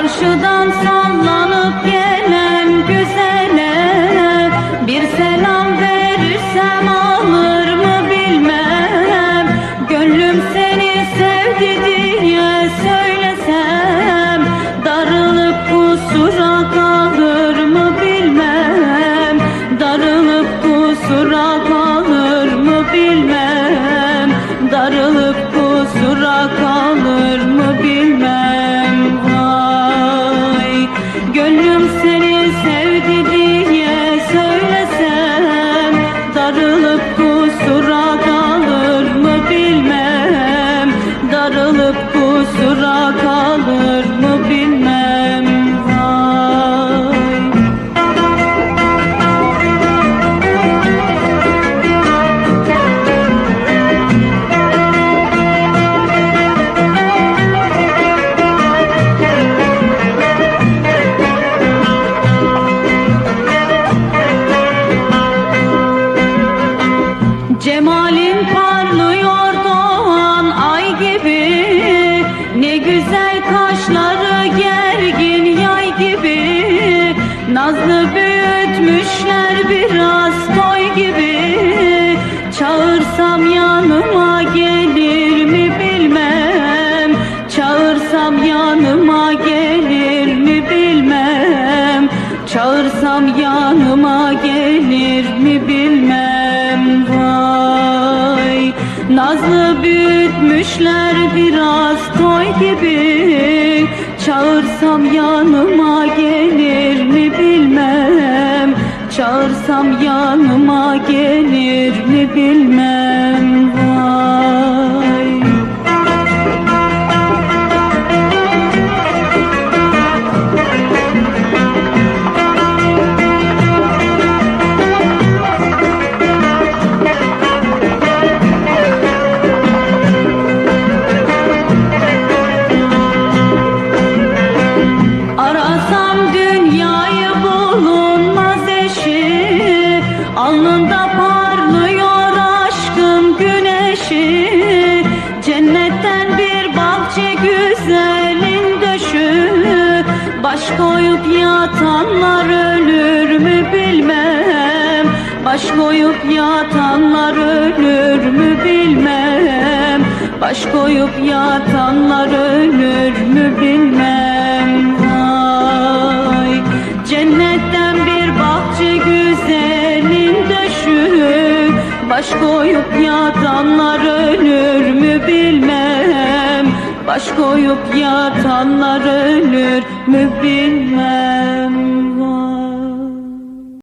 Karşıdan sallanıp gelen güzele Bir selam verirsem alır mı bilmem. Gönlüm seni sevdi diye söylesem Darılıp kusura kalır mı bilmem. Darılıp kusura kalır mı bilmem. Darılıp kusura kalır Gönlüm Nazlı büyütmüşler biraz toy gibi. Çağırsam yanıma gelir mi bilmem. Çağırsam yanıma gelir mi bilmem. Çağırsam yanıma gelir mi bilmem. Vay! Nazlı büyütmüşler biraz toy gibi. Çağırsam yanıma gelir bilmem. Çağırsam yanıma gelir mi bilmem Alnında parlıyor aşkın güneşi. Cennetten bir bahçe güzelin döşü. Baş koyup yatanlar ölür mü bilmem. Baş koyup yatanlar ölür mü bilmem. Baş koyup yatanlar ölür mü bilmem Baş koyup yatanlar ölür mü bilmem. Baş koyup yatanlar ölür mü bilmem